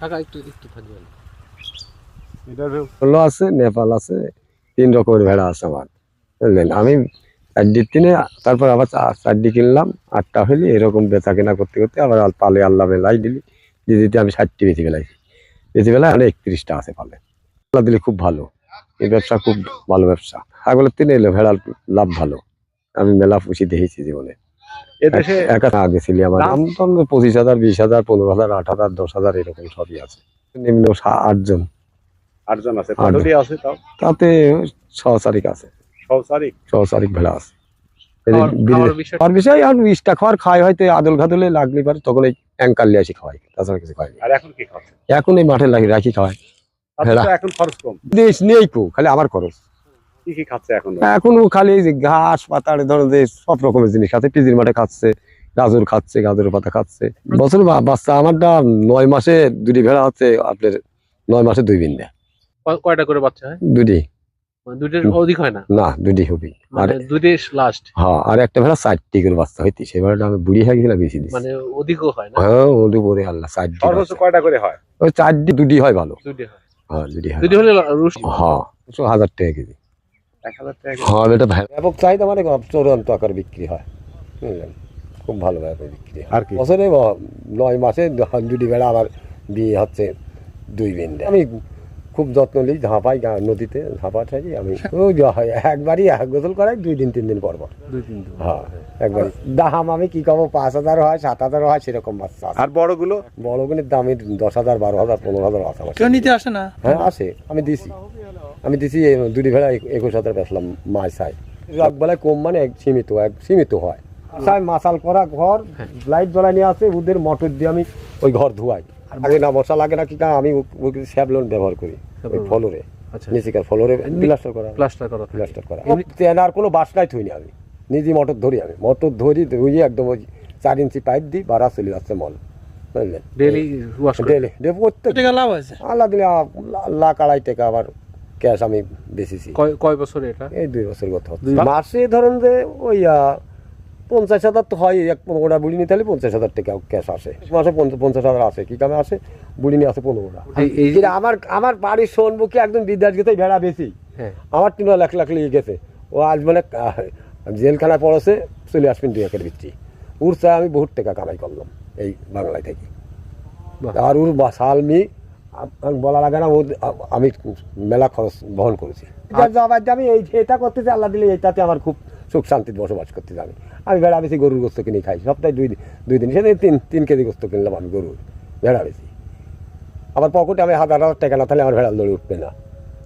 কাকা একটু একটু থাকবেন। হলো আছে নেপাল আছে তিন রকমের ভেড়া আছে আমার। বুঝলেন? আমি চারটির তিনে তারপর আবার চারটি কিনলাম আটটা হইলি এরকম বেচা কেনা করতে করতে আবার পালে আল্লাহ মেলাই দিলি। দিয়ে দিতে আমি ষাটটি বেঁচে বেলাইছি বেঁচে বেলায় মানে একত্রিশটা আছে পালে। আল্লাহ দিলে খুব ভালো। এই ব্যবসা খুব ভালো ব্যবসা। ছাগলের তিনে এলো ভেড়ার লাভ ভালো। আমি মেলা পুষি দেখেছি জীবনে। এদেশে একা আগে ছিলি আমার দাম তো পঁচিশ হাজার বিশ হাজার পনেরো হাজার আট হাজার দশ হাজার এরকম সবই আছে। নিম্ন আটজন। আটজন আছে। কতটি আছে তাও? তাতে আছে। আছে। খাওয়ার- বিষয় আর বিষটা খাওয়ার খায় হয়তো আদল ঘাদলে লাগলে পারে তখন এই অ্যাঙ্কার লিয়ে আসি খাওয়াই। তাছাড়া কিছু খাওয়াই আর এখন কি খাচ্ছে এখন এই মাঠে লাগি রাখি খাওয়াই। ভেড়া। এখন খরচ কম। দেশ নেই কো খালি আমার খরচ। কি কি খাচ্ছে এখন? এখন খালি ঘাস পাতা ধরনের যে সব রকমের জিনিস খাচ্ছে পিজির মাঠে খাচ্ছে গাজর খাচ্ছে গাজরের পাতা খাচ্ছে। বছর বাচ্চা আমারটা নয় মাসে দুটি ভেড়া হচ্ছে আপনার নয় মাসে দুই বিন্দা কয়টা করে বাচ্চা হয়? দুটি। মানে অধিক হয় না? না দুটি হবি আর মানে লাস্ট হ্যাঁ আর একটা ভেড়া চারটি করে বাচ্চা হইতি সেই ভেড়াটা আমি বুড়ি হয়ে গেছিলাম বেশি দিচ্ছি মানে অধিকও হয় না? হ্যাঁ ওটি পরে আল্লাহ চারটি সর্বোচ্চ কয়টা করে হয়? ওই চারটি দুটি হয় ভালো। হয়। হ্যাঁ দুটি হয় দুইটা হলে হ্যাঁ হাজার টাকা কেজি এক হাজার টাকা করে। হ্যাঁ এটা ব্যাপক চাহিদা মানে চূড়ান্ত আকার বিক্রি হয়। বুঝলেন? খুব ভালো ব্যাপারে বিক্রি হয়। আর কি? বছরে নয় মাসে দুটি বেড়া আবার বিয়ে হচ্ছে দুই বিন্দে। আমি খুব যত্ন নিই ঝাঁপাই নদীতে ঝাঁপা ছাড়ি আমি হয়, একবারই এক গোসল করাই দুই দিন তিন দিন পর পর। দুই তিন দিন। হ্যাঁ একবারই। দাম আমি কি কব পাঁচ হাজার হয় সাত হাজার হয় সেরকম বাচ্চা। আর বড়গুলো? বড়গুলির দামই দশ হাজার বারো হাজার পনেরো হাজার আছে কেউ নিতে আসে না? হ্যাঁ আসে। আমি দিছি। আমি দিছি দুটি ভেড়া এক- একুশ হাজার বেচলাম মাছ চাই। রাত বেলায় কম মানে এক সীমিত এক সীমিত হয়। সাই মাসাল করা ঘর লাইট জ্বলাই নিয়ে আসে ওদের মোটর দিয়ে আমি ওই ঘর ধোয়াই। আগে না মশা লাগে না কি না আমি স্যাবলন ব্যবহার করি ওই ফলরে আচ্ছা। নিচিকার ফলরে প্লাস্টার করা। প্লাস্টার করা। প্লাস্টার করা। তেনার কোনো বাসনাই থইনি আমি। নিজে মোটর ধরি আমি। মোটর ধরি ধুয়ে একদম ওই চার ইঞ্চি পাইপ দিই বাড়া চলে যাচ্ছে মল। বুঝলেন? ডেলি প্রত্যেক লাভ আছে আল্লাহ দিলে লাখ আড়াই টাকা আবার ক্যাশ আমি বেচেছি। কয় কয় বছর এটা? এই দুই বছর গত। মাসে ধরেন যে ওই আহ, পঞ্চাশ হাজার তো হয় এক পনেরোটা বুড়ি নিতে হলে পঞ্চাশ হাজার টাকা ক্যাশ আসে। মাসে পঞ্চাশ হাজার আসে কি কামে আসে? বুড়ি নিয়ে আসে পনেরোটা। আমার আমার বাড়ির সোনমুখী একদম বিদ্যার্থী গেছে ভেড়া বেশি। হ্যাঁ। আমার তিনটা লাখ লাখ লেগে গেছে। ও আজ মানে জেলখানায় পড়েছে চলে আসবেন দুই একের ভিত্তি। ওর চাই আমি বহুত টাকা কামাই করলাম এই বাংলায় থেকে। আর ওর বা- সালমি বলা লাগে না ও আমি মেলা খরচ বহন করেছি। আমি এই এটা করতেছি আল্লাহ দিলে এইটাতে আমার খুব সুখ শান্তিতে বসবাস করতে যাবে। আমি ভেড়া বেশি, গরুর গোস্ত কিনে খাই। সপ্তাহে দুই দুই দিন। সেদিন তিন তিন কেজি গোস্ত কিনলাম আমি গরুর, ভেড়া বেশি। আমার পকেটে আমি হাজার হাজার টাকা না তাহলে আমার ভেড়াল লড়ে উঠবে না।